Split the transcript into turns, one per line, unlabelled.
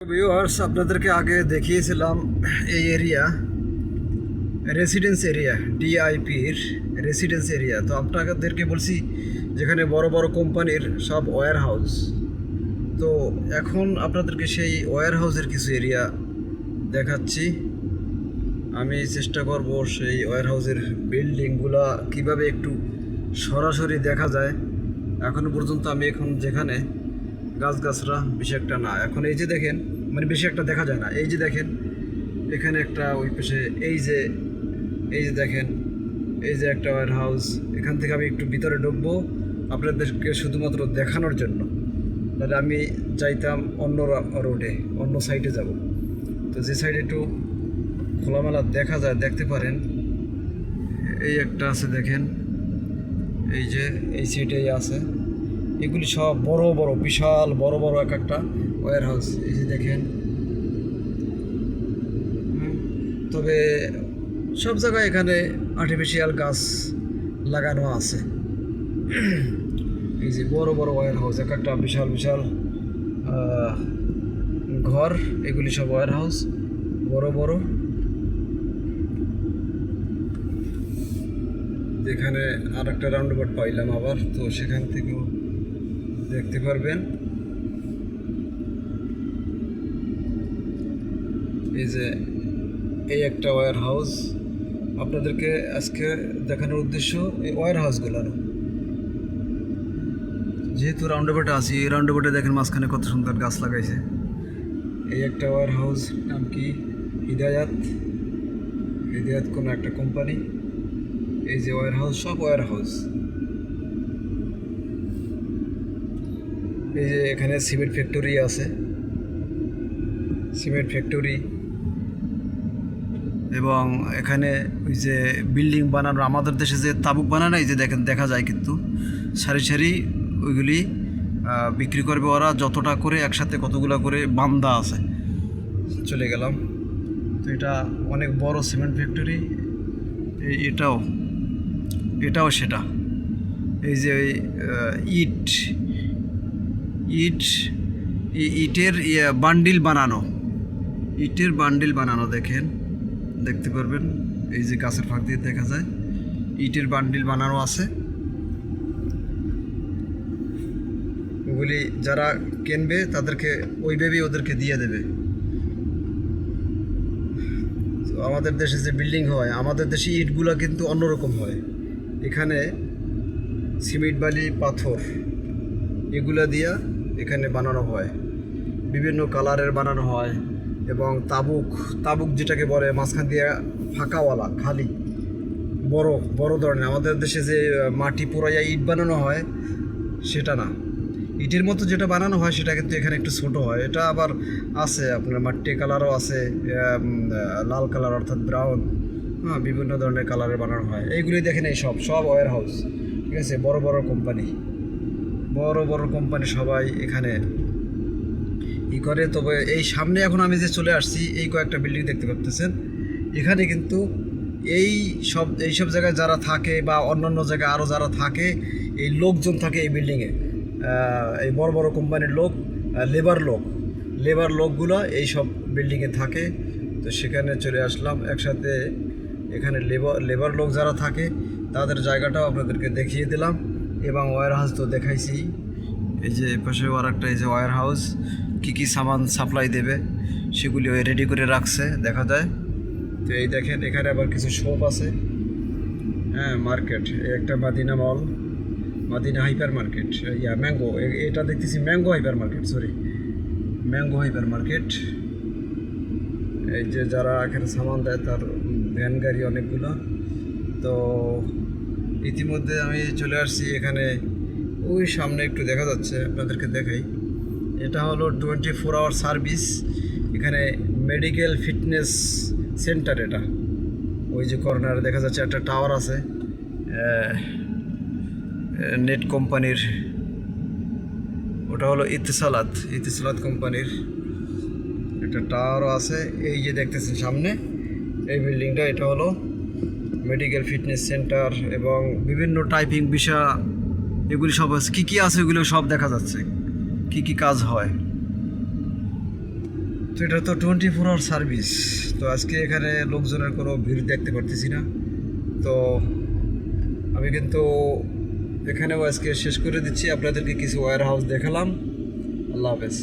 Viewers আপনাদেরকে আগে দেখিয়েছিলাম এই এরিয়া রেসিডেন্স এরিয়া ডিআইপির রেসিডেন্স এরিয়া তো আপনাদেরকে বলছি, যেখানে বড় বড় কোম্পানির সব ওয়্যার হাউস তো এখন আপনাদেরকে সেই ওয়্যার হাউসের কিছু এরিয়া দেখাচ্ছি। আমি চেষ্টা করব সেই ওয়্যার হাউসের বিল্ডিংগুলো কীভাবে একটু সরাসরি দেখা যায়। এখনও পর্যন্ত আমি এখন যেখানে গাছগাছরা, বেশি একটা না। এখন এই যে দেখেন মানে বেশি একটা দেখা যায় না। এই যে দেখেন, এখানে একটা ওই পাশে, এই যে এই যে দেখেন, এই যে একটা ওয়ার হাউস এখান থেকে আমি একটু ভিতরে ঢুকবো আপনাদেরকে শুধুমাত্র দেখানোর জন্য। তাহলে আমি চাইতাম অন্য রোডে অন্য সাইডে যাব। তো যে সাইডে একটু খোলামেলা দেখা যায়, দেখতে পারেন। এই একটা আছে দেখেন, এই যে, এই সাইডেই আছে। এগুলি সব বড় বড়, বিশাল বড় বড় এক একটা ওয়্যার হাউস এই যে দেখেন। তবে সব জায়গায় এখানে আর্টিফিশিয়াল গাছ লাগানো আছে। এই যে বড় বড় ওয়্যার হাউস এক একটা বিশাল বিশাল ঘর, এগুলি সব ওয়্যার হাউস বড় বড়। এখানে আর একটা রাউন্ড পাইলাম আবার, তো সেখান থেকেও দেখতে পারবেন। এই যে এই একটা ওয়্যার হাউস আপনাদেরকে আজকে দেখানোর উদ্দেশ্য এই ওয়্যার হাউসগুলোর যেহেতু রাউন্ড বোটে আছি, এই রাউন্ড বোটে দেখেন মাঝখানে কত সুন্দর গাছ লাগাইছে। এই একটা ওয়্যার হাউস নাম কি? হৃদয়াত। হৃদয়াত কোনো একটা কোম্পানি এই যে ওয়্যার হাউস সব ওয়্যার হাউস এই যে এখানে সিমেন্ট ফ্যাক্টরি আছে। সিমেন্ট ফ্যাক্টরি এবং এখানে ওই যে বিল্ডিং বানানো, আমাদের দেশে যে তাবুক বানানো এই যে দেখেন, দেখা যায় কিন্তু। সারি সারি ওইগুলি বিক্রি করবে ওরা, যতটা করে একসাথে কতগুলো করে বান্দা আছে। চলে গেলাম। তো এটা অনেক বড় সিমেন্ট ফ্যাক্টরি। এটাও এটাও সেটা। এই যে ইট ইট ইটের বান্ডিল বানানো। ইটের বান্ডিল বানানো, দেখেন। দেখতে পারবেন, এই যে গাছের ফাঁক দিয়ে দেখা যায়। ইটের বান্ডিল বানানো আছে। ওগুলি যারা কিনবে, তাদেরকে ওইভাবেই ওদেরকে দিয়ে দেবে। আমাদের দেশে যে বিল্ডিং হয়, আমাদের দেশে ইটগুলো কিন্তু অন্যরকম হয়। এখানে সিমেন্ট বালি, পাথর, এগুলা দিয়া এখানে বানানো হয়। বিভিন্ন কালারের বানানো হয় এবং তাবুক তাবুক যেটাকে বলে মাঝখান দিয়ে ফাঁকাওয়ালা, খালি, বড় বড় ধরনের। আমাদের দেশে যে মাটি পোড়াইয়া ইট বানানো হয়, সেটা না। ইটের মতো যেটা বানানো হয়, সেটা কিন্তু এখানে একটু ছোট হয়। এটা আবার আছে, আপনার মাটি কালারও আছে লাল কালার অর্থাৎ ব্রাউন হ্যাঁ বিভিন্ন ধরনের কালারের বানানো হয়। এইগুলি দেখেন এই সব সব ওয়্যার হাউস ঠিক আছে? বড় বড় কোম্পানি বড় বড় কোম্পানি সবাই এখানে ই করে। তবে এই সামনে এখন আমি যে চলে আসছি, এই কয়েকটা বিল্ডিং দেখতে পাচ্ছেন এখানে কিন্তু এই সব এই সব জায়গায় যারা থাকে বা অন্যান্য জায়গায় আরও যারা থাকে, এই লোকজন থাকে এই বিল্ডিংয়ে এই বড় বড় কোম্পানির লোক লেবার লোক। লেবার লোকগুলো এই সব বিল্ডিংয়ে থাকে। তো সেখানে চলে আসলাম একসাথে। এখানে লেবার লেবার লোক যারা থাকে, তাদের জায়গাটাও আপনাদেরকে দেখিয়ে দিলাম। এবং ওয়ার হাউস তো দেখাইছি। এই যে পাশে আর একটা এই যে ওয়ার হাউস কী কী সামান সাপ্লাই দেবে, সেগুলি ওই রেডি করে রাখছে, দেখা যায়। তো এই দেখেন, এখানে আবার কিছু শপ আছে। হ্যাঁ মার্কেট একটা Madina mall Madina hypermarket yeah mango এটা দেখতেছি mango hypermarket sorry mango hypermarket এই যে যারা এখানে সামান দেয়, তার ভ্যান গাড়ি অনেকগুলো। তো ইতিমধ্যে আমি চলে আসছি এখানে। ওই সামনে একটু দেখা যাচ্ছে, আপনাদেরকে দেখাই। এটা হলো টোয়েন্টি ফোর আওয়ার সার্ভিস এখানে মেডিকেল ফিটনেস সেন্টার এটা। ওই যে কর্নারে দেখা যাচ্ছে একটা টাওয়ার আছে। নেট কোম্পানির ওটা হলো ইতিসালাত ইতিসালাত কোম্পানির একটা টাওয়ারও আছে, এই যে দেখতেছেন সামনে। এই বিল্ডিংটা এটা হলো মেডিকেল ফিটনেস সেন্টার এবং বিভিন্ন টাইপিং বিষয়, এগুলি সব কী কী আছে এগুলো সব দেখা যাচ্ছে। কী কী কাজ হয়। তো এটা তো টোয়েন্টি ফোর আওয়ার সার্ভিস তো আজকে এখানে লোকজনের কোনো ভিড় দেখতে পারতেছি না। তো আমি কিন্তু এখানেও আজকে শেষ করে দিচ্ছি। আপনাদেরকে কিছু ওয়্যার হাউস দেখালাম। আল্লাহ হাফেজ।